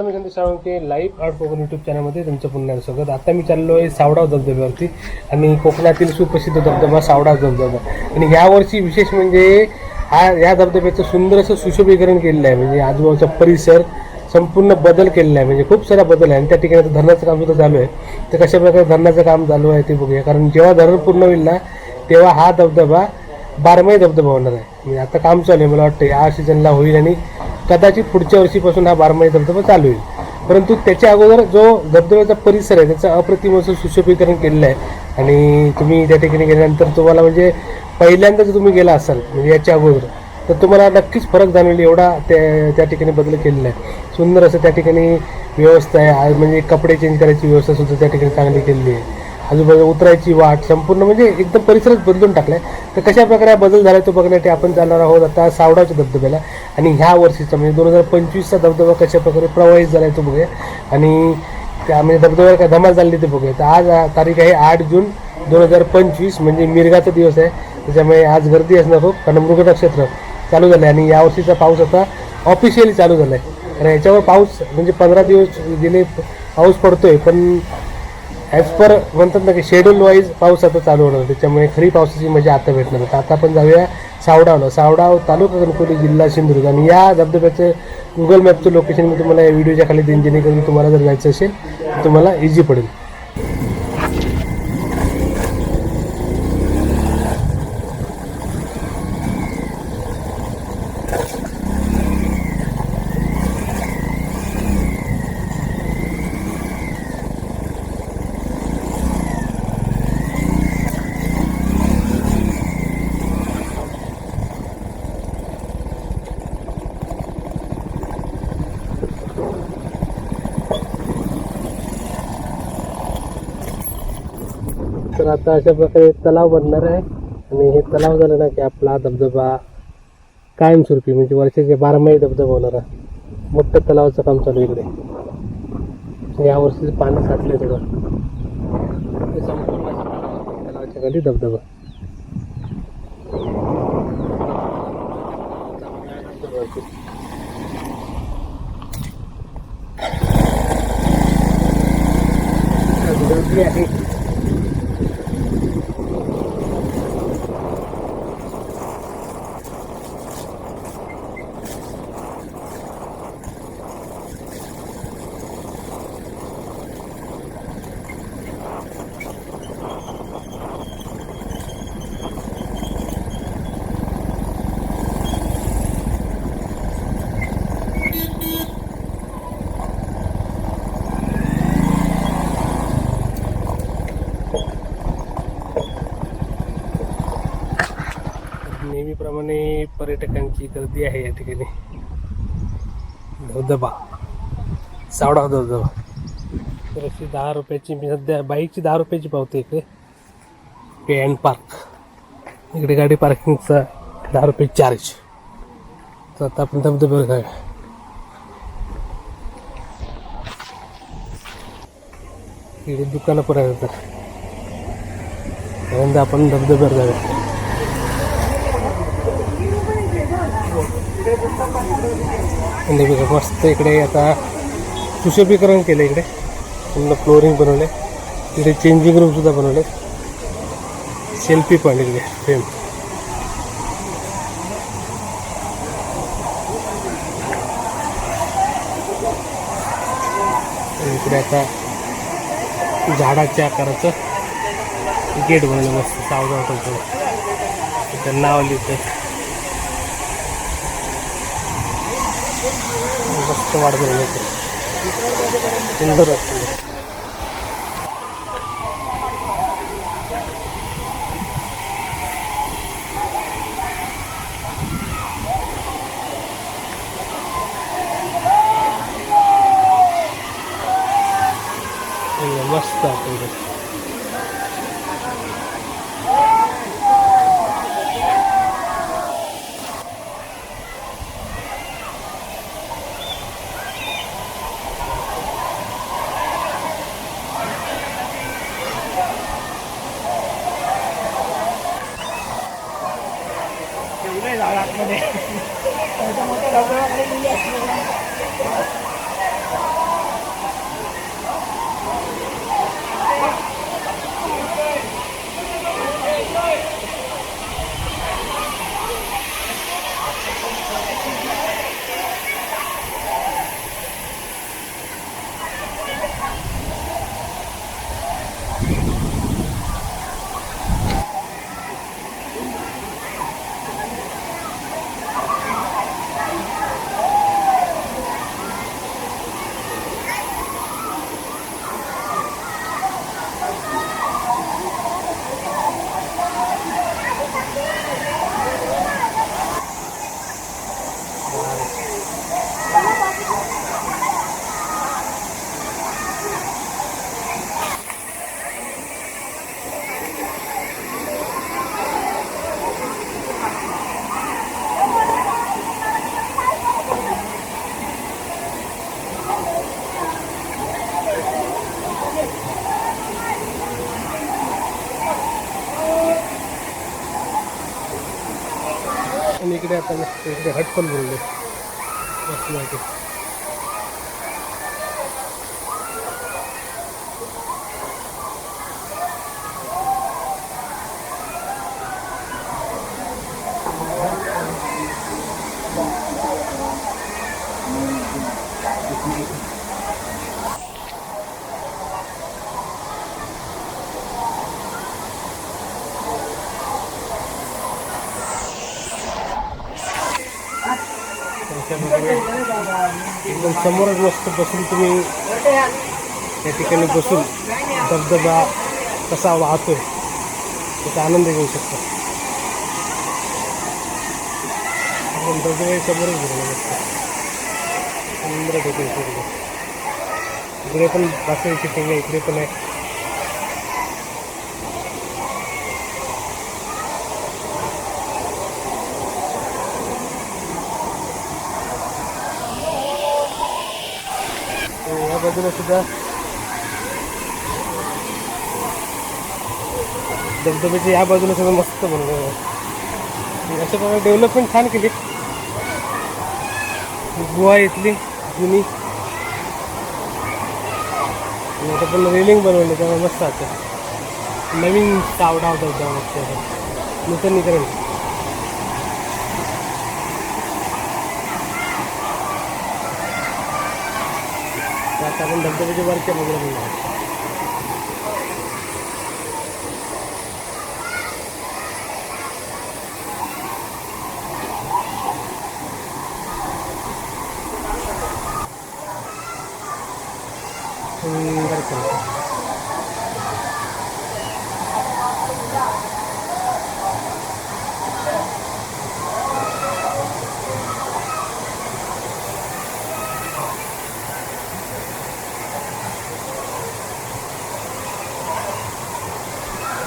नमस्कार मी Sandesh Salunke live art Konkan YouTube चॅनलमध्ये तुमचं पुन्हा स्वागत. आता मी चाललो आहे सावडाव धबधब्यावरती आणि कोकणातील सुप्रसिद्ध धबधबा सावडाव धबधबा. आणि यावर्षी विशेष म्हणजे हा या धबधब्याचं सुंदर असं सुशोभीकरण केलेलं आहे. म्हणजे आजूबाजूचा परिसर संपूर्ण बदल केलेला आहे. म्हणजे खूप सारा बदल आहे. आणि त्या ठिकाणी धरणाचं काम सुद्धा चालू आहे. तर कशा प्रकारे धरणाचं काम चालू आहे ते बघूया. कारण जेव्हा धरण पूर्ण होईल ना तेव्हा हा धबधबा बारमाही धबधबा होणार आहे. म्हणजे आता काम चालू आहे मला वाटतं. या सीझनला होईल आणि कदाचित पुढच्या वर्षीपासून हा बारमाही धबधबा चालू होईल. परंतु त्याच्या अगोदर जो धबधब्याचा परिसर आहे त्याचं अप्रतिम असं सुशोभीकरण केलेलं आहे. आणि तुम्ही त्या ठिकाणी गेल्यानंतर तुम्हाला म्हणजे पहिल्यांदा जर तुम्ही गेला असाल म्हणजे याच्या अगोदर तर तुम्हाला नक्कीच फरक जाणवेल एवढा त्या त्या ठिकाणी बदल केलेला आहे. सुंदर असं त्या ठिकाणी व्यवस्था आहे. म्हणजे कपडे चेंज करायची व्यवस्था सुद्धा त्या ठिकाणी चांगली केलेली आहे. आजूबाजू उतरायची वाट संपूर्ण म्हणजे एकदम परिसरच बदलून टाकलाय. तर कशा प्रकारे बदल झाला तो बघण्यासाठी आपण जाणार आहोत आता सावडाच्या धबधब्याला. आणि ह्या वर्षीचा म्हणजे दोन हजार पंचवीसचा धबधबा कशा प्रकारे प्रवाहित झाला तो बघूया. आणि त्या म्हणजे धबधब्यावर काय धमाल झाली ते बघूया. तर आज तारीख आहे आठ जून दोन हजार पंचवीस म्हणजे मिरगाचा दिवस आहे. त्याच्यामुळे आज गर्दी असणार खूप कारण मृगता क्षेत्र चालू झालं आहे आणि यावर्षीचा पाऊस आता ऑफिशियली चालू झाला आहे कारण याच्यावर पाऊस म्हणजे पंधरा दिवस गेले पाऊस पडतोय. पण ॲज पर म्हणतात ना की शेड्यूल वाईज पाऊस आता चालू होणार त्याच्यामुळे खरी पावसाची मजा आता भेटणार तर आता आपण जाऊया सावडावला. सावडाव तालुका कणकोली जिल्हा सिंधुदुर्ग. आणि या धबधब्याचं गुगल मॅपचं लोकेशन मी तुम्हाला या व्हिडिओच्या खाली देईन जेणेकरून तुम्हाला जर जायचं असेल तर तुम्हाला इझी पडेल. तर आता अशा प्रकारे तलाव बनणार आहे. आणि हे तलाव झालं ना की आपला धबधबा कायमस्वरूपी म्हणजे वर्षाचे बारामाही धबधबा होणार आहे. मोठं तलावाचं काम चालू आहे इकडे. म्हणजे या वर्षीचं पाणी साचलं थोडं संपूर्ण तलावाच्या खाली धबधबा गर्दी आहे नेहमीप्रमाणे पर्यटकांची गर्दी आहे या ठिकाणी. धबधबा. सावडा धबधबा. तर अशी दहा रुपयाची मी सध्या बाईकची दहा रुपयाची पावते इकडे. पे अँड पार्क इकडे गाडी पार्किंगचा दहा रुपये चार्ज तर आता आपण धबधब्यावर जाऊया. इकडे दुकानं पण आहेत आपण धबधब्यावर जाऊया. आणि बघा मस्त इकडे आता सुशोभीकरण केलं इकडे. पूर्ण फ्लोरिंग बनवले इकडे चेंजिंग रूमसुद्धा बनवले सेल्फी पॉईंट इकडे फ्रेम इकडे आता झाडाच्या आकाराचं गेट बनवलं मस्त सावधान त्यांना इथं नाव लिहितं मस्त वाढ बनवली होती เลย इकडे आता मस्त बोलले एकदम समोरच मस्त बसून तुम्ही या ठिकाणी बसून धबधबा कसा वाहतो त्याचा आनंद घेऊ शकता. आपण धबधबा समोरच घेऊन मस्त. सुंदर डेकोरेशन इकडे पण बासरीची ठिकाणी इकडे पण आहे तर या बाजूला सुद्धा धबधब्याच्या या बाजूला सुद्धा मस्त बनवलं असं पण अशा प्रकारे डेव्हलपमेंट छान केली. गुहा इथली जुनी. आता पण रेलिंग बनवली त्यामुळे मस्त आता नवीन सावडा धबधबा मस्त नूतनीकरण. तर आता आपण धबधब्याच्या वरच्या बाजूला पण जाऊ. सुंदर केलं.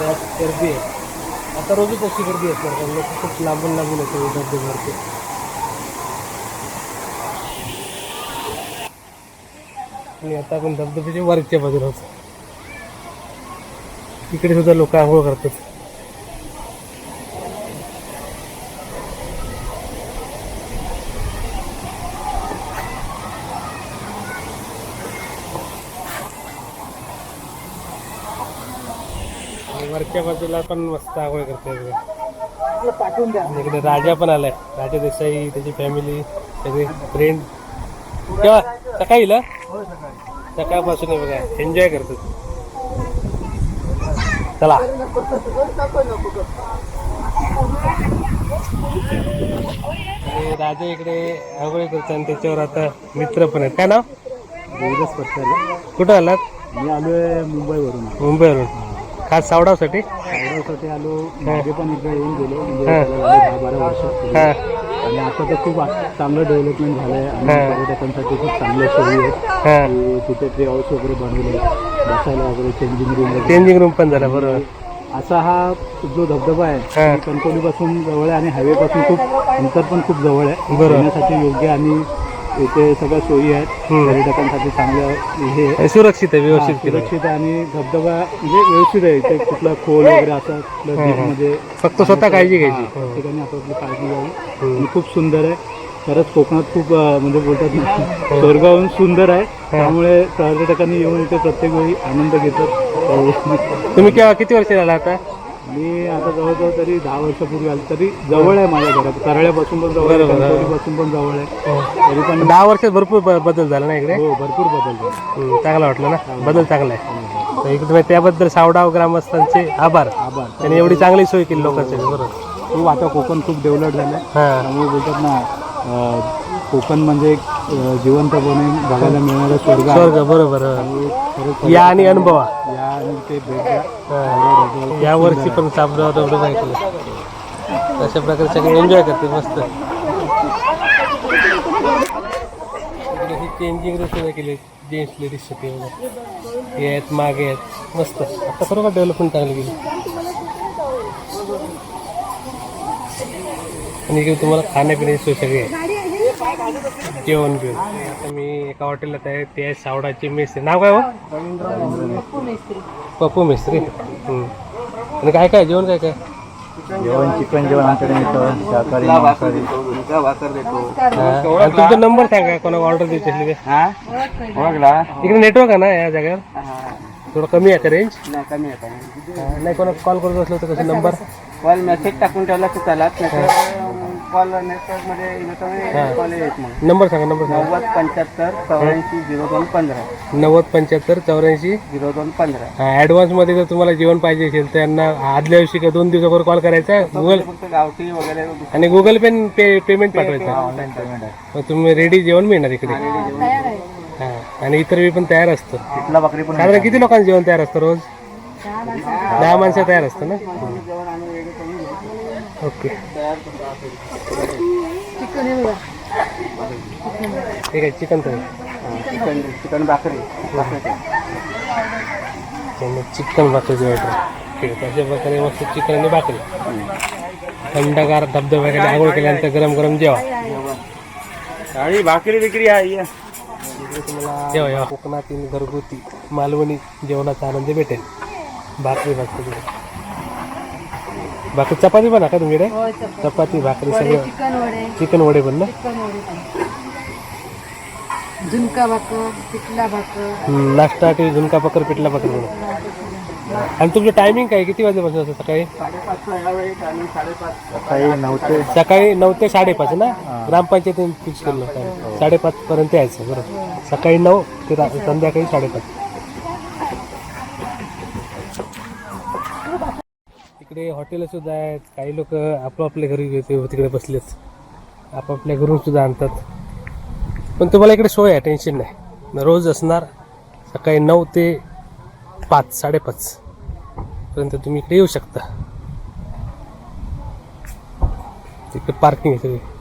यात गर्दी आहे. आता रोजच अशी गर्दी असणार कारण लोक खूप लांबून लांबून येतो धबधब्यावरती आणि आता आपण धबधब्याच्या वरच्या बाजूला होतो इकडे सुद्धा लोक आंघोळ करतात आणि बाजूला पण मस्त आंघोळ करतात इकडे. पाठवून द्या. आणि इकडे राजा पण आलाय. राजा देसाई त्याची फॅमिली सगळे फ्रेंड केव्हा? सकाळी येईल हो सकाळी सकाळपासून बघा. एन्जॉय करतात चला. आणि राजा इकडे आंघोळी करतात आणि त्याच्यावर आता मित्र पण आहेत. काय नाव? कुठं आलात? मी आलोय मुंबईवरून. मुंबईवरून. खास सावडावसाठी? सावडासाठी आलो. मागे पण एकदा येऊन गेलो. म्हणजे दहा बारा वर्ष आणि आता तर खूप चांगलं डेव्हलपमेंट झालं आहे आणि. पर्यटकांसाठी खूप चांगल्या सोयी आहेत तिथे ट्री हाऊस वगैरे बनवले. बसायला वगैरे चेंजिंग रूम चेंजिंग रूम पण झाला बरोबर. असा हा जो धबधबा आहे कणकवलीपासून जवळ आहे आणि हायवे पासून खूप अंतर पण खूप जवळ आहे. बरोबर. येण्यासाठी योग्य आणि इथे सगळ्या सोयी आहेत. पर्यटकांसाठी चांगलं हे आहे. हे सुरक्षित आहे व्यवस्थित केलं सुरक्षित आहे. आणि धबधबा म्हणजे व्यवस्थित आहे. इथे कुठला खोल वगैरे असं कुठलं मध्ये फक्त स्वतः काळजी घ्यायची. हा, हो. प्रत्येकाने आपापली काळजी घ्यावी. आणि खूप सुंदर आहे. खरंच कोकणात खूप अं, म्हणजे बोलतात ना स्वर्गाहून सुंदर आहे. त्यामुळे पर्यटकांनी येऊन इथे प्रत्येक वेळी आनंद घेतात. तुम्ही केव्हा किती वर्ष झाला आता? मी आता जवळजवळ तरी दहा वर्षापूर्वी आलो तरी जवळ आहे माझ्या घरात. करळ्यापासून पण जवळ आहे हा. कणकवलीपासून पण जवळ आहे. तरी पण दहा वर्षात भरपूर ब- बदल झाला ना इकडे? हो भरपूर बदल झाले. हम्म, चांगला वाटलं ना? बदल चांगला आहे. तर इकडे त्याबद्दल सावडाव ग्रामस्थांचे आभार. आभार. त्यांनी एवढी चांगली सोय केली लोकांसाठी बरोबर. खूप आता कोकण खूप डेव्हलप झालं हां. त्यामुळे बोलतात ना अं, कोकण म्हणजे एक अं, जिवंतपणे बघायला मिळणारा स्वर्ग आहे. स्वर्ग बरोबर. आणि खरंच या आणि अनुभवा. या आणि ते भेट द्या. हं. या वर्षी पण सावडाव धबधबा ऐकलं अशा प्रकारे सगळे एन्जॉय करते मस्त. चेंजिंग रूम सुद्धा केली जेंट्स लेडीजसाठी वगैरे. हे आहेत मागे आहेत. मस्त. आता खरोखर डेव्हलपमेंट चांगली केली आणि इकडे तुम्हाला खाण्यापिण्याची सोय सगळी आहे. जेवण बिवण आता मी एका हॉटेलात आहे ते आहे सावडाची मेस आहे नाव काय हो? पप्पू मिस्त्री. आणि काय काय जेवण काय काय? जेवण चिकन जेवण आमच्याकडे मिळतं शाकाहारी मांसाहारी. हा. तुमचा नंबर सांगा कोणाला ऑर्डर द्यायची असली तर. ओळखला? इकडे नेटवर्क आहे ना या जागेवर? थोडं कमी आहे का रेंज नाही कोणाला कॉल करत असलं तर कसं नंबर कॉल मेसेज टाकून ठेवला की त्याला कॉल नेटवर्कमध्ये हा. कॉल येत मग नंबर सांगा नंबर सांगा. नव्वद पंच्याहत्तर चौऱ्याऐंशी झिरो दोन पंधरा. नव्वद पंच्याहत्तर चौऱ्याऐंशी झिरो दोन पंधरा. ॲडव्हान्समध्ये जर तुम्हाला जेवण पाहिजे असेल तर यांना आदल्या दिवशी का दोन दिवसावर कॉल करायचा गुगल फक्त गावठी वगैरे आणि गुगल पे पे पेमेंट पाठवायचं. ऑनलाईन पेमेंट आहे. मग तुम्ही रेडी जेवण मिळणार इकडे. हा आणि इतर वेळी पण तयार असतं. तिथला बकरी पण साधारण किती लोकांचं जेवण तयार असतं रोज? दहा माणसं. तयार असतं ना? ओके. ठीक आहे चिकन तर. चिकन चिकन भाकरी. चिकन भाकरीची ऑर्डर ठीक आहे तशा प्रकारे मस्त चिकन आणि भाकरी. थंडगार धबधब्याखाली आंघोळ केल्यानंतर गरम गरम जेवा. आणि भाकरी विक्री आहे जेवा जेवा. कोकणातील घरगुती मालवणी जेवणाचा आनंद भेटेल. भाकरी भाकरी. भाकरी चपाती पण का तुमच्याकडे? चपाती. भाकरी सगळं. चिकन वडे. चिकन वडे पण ना? चिकन वडे पण. झुणका भाकर पिठला भाकर. हम्म, नाश्ता टी झुणका पकर पिठला पकर म्हणून. आणि तुमचं टायमिंग काय? किती वाजेपासून असतं सकाळी? काही नव्हते सकाळी नऊ ते साडेपाच ना? ग्रामपंचायतीने फिक्स केलं साडेपाच पर्यंत यायचं बरं सकाळी नऊ ते रा- संध्याकाळी साडेपाच. इकडे हॉटेल सुद्धा आहेत. काही लोक आपापल्या घरी येते तिकडे बसलेत. आपापल्या घरून सुद्धा आणतात. पण तुम्हाला इकडे सोय आहे टेन्शन नाही. रोज असणार सकाळी नऊ ते पाच साडेपाच पर्यंत तुम्ही इकडे येऊ शकता. तिकडे पार्किंग आहे सगळी.